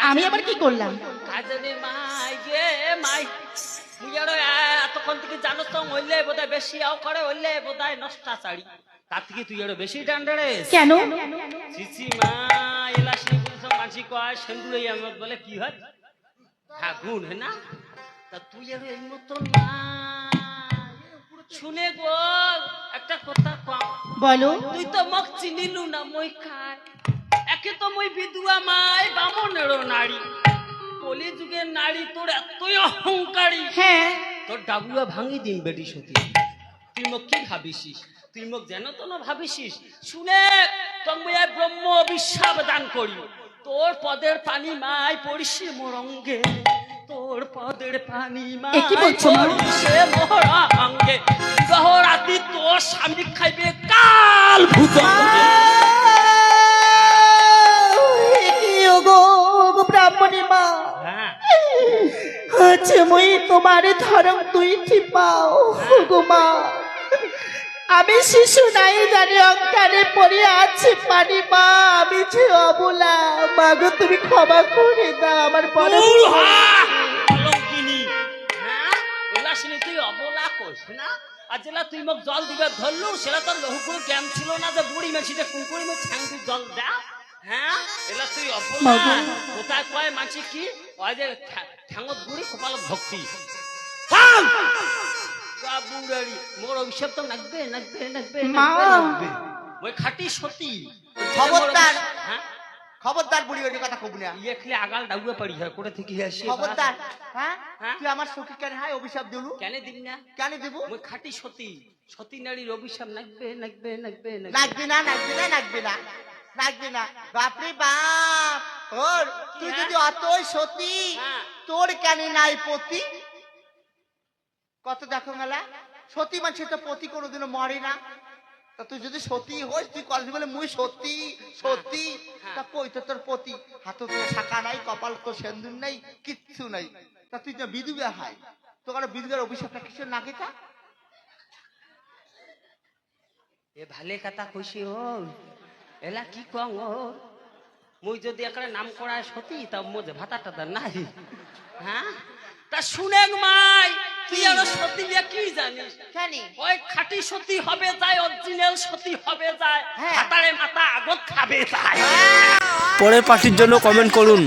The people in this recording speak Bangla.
আমি আবার কি করলাম? মাই মাই। এতক্ষণ থেকে জানো তো হইলে বোধহয় বেশি আও করে হইলে বোধহয় নষ্টা চাড়ি। তার থেকে তুই আরও বেশি কেন? সিসি মা এলাসি বুঝছ মানসি কয় সেন্দুরে আমার বলে কি হয়? হ্যাঁ না? তা তুই আর এই মতন না। শুনে গো একটা কথা কম। বলো। তুই তো মক চিনিলু না মই খাই। একে তো মই বিধুয়া মাই বামনেরও নারী। কলি যুগের নারী তোর এতই অহংকারী। হ্যাঁ। তোর ডাবুয়া ভাঙি দিন বেটি সতী। তুই মোক কি ভাবিসিস তুই মোক যেন তো না ভাবিসিস শুনে তুমি ব্রহ্ম অভিশাপ দান করি তোর পদের পানি মাই পড়িসে মোর অঙ্গে তোর পদের পানি মাই? পড়িসে মোর মই তোমার ধরম তুই ঠিপাও গো আমি শিশু নাই জানি অজ্ঞানে পড়ে আছি পানি মা আমি যে অবলা মাগো তুমি ক্ষমা করে দাও আমার বড়! অলঙ্কিনী। হ্যাঁ? এলা তুই অবলা কইস না আর যেলা তুই মোক জল দিবে ধরলু সেটা তোর লহুকুর জ্ঞান ছিল না যে বুড়ি মেশিতে কুকুরি জল দা হ্যাঁ এলা তুই অবলা। কোথায় কয় মাছি কি ওই যে ঠ্যা- ঠ্যাঙত কপালত ভক্তি। বুড়াড়ি, মোর অভিশাপ তো নাকবে নাকবে নাকবে নাকবে, নাকবে। ওই খাটি সতী। খবরদার। হ্যাঁ? খবরদার বুড়ি ওই কথা কব না। ইয়ে খেলে আগাল ডাউয়ে পারি হয় করে থেকে আসি খবরদার! হ্যাঁ? হ্যাঁ? তুই আমার সখী কেন? হাই অভিশাপ দিলু। কেন দিবি না? কেন দিব? ওই খাটি সতী সতী নারীর অভিশাপ নাকবে নাকবে নাকবে নাকবে। না নাচবি না নাচবি না। নাচবি না। বাপরে বাপ! ওর তুই যদি অতই সতী হ্যাঁ। তোর কেন নাই পতি। কত দেখো মেলা? সতী মানুষের তো পতি কোনোদিনও মরে না। তা তুই যদি সতী হইস তুই কলেজ বলে মুই সত্যি সত্যি হ্যাঁ। তা কই তো তোর পতি? হাতে তোর শাখা নাই কপাল তো সেন্দুর নাই কিচ্ছু নাই। তা তুই তো বিধুবে হাই তোর বিধুবের অভিশাপটা কিছু নাকি তা? এ ভালে কথা কইছি ও এলা কি কং ও মুই যদি এখানে নাম করায় সতী তা মধ্যে ভাতা টাতা নাই। হ্যাঁ? তা শুনে মাই তুই আর সতী নিয়ে কি জানিস? জানি ওই খাটি সতী হবে যায় অরিজিনাল সতী হবে যায় হ্যাঁ। হাতারে মাথা আগত খাবে যায়। পরের পার্টির জন্য কমেন্ট করুন।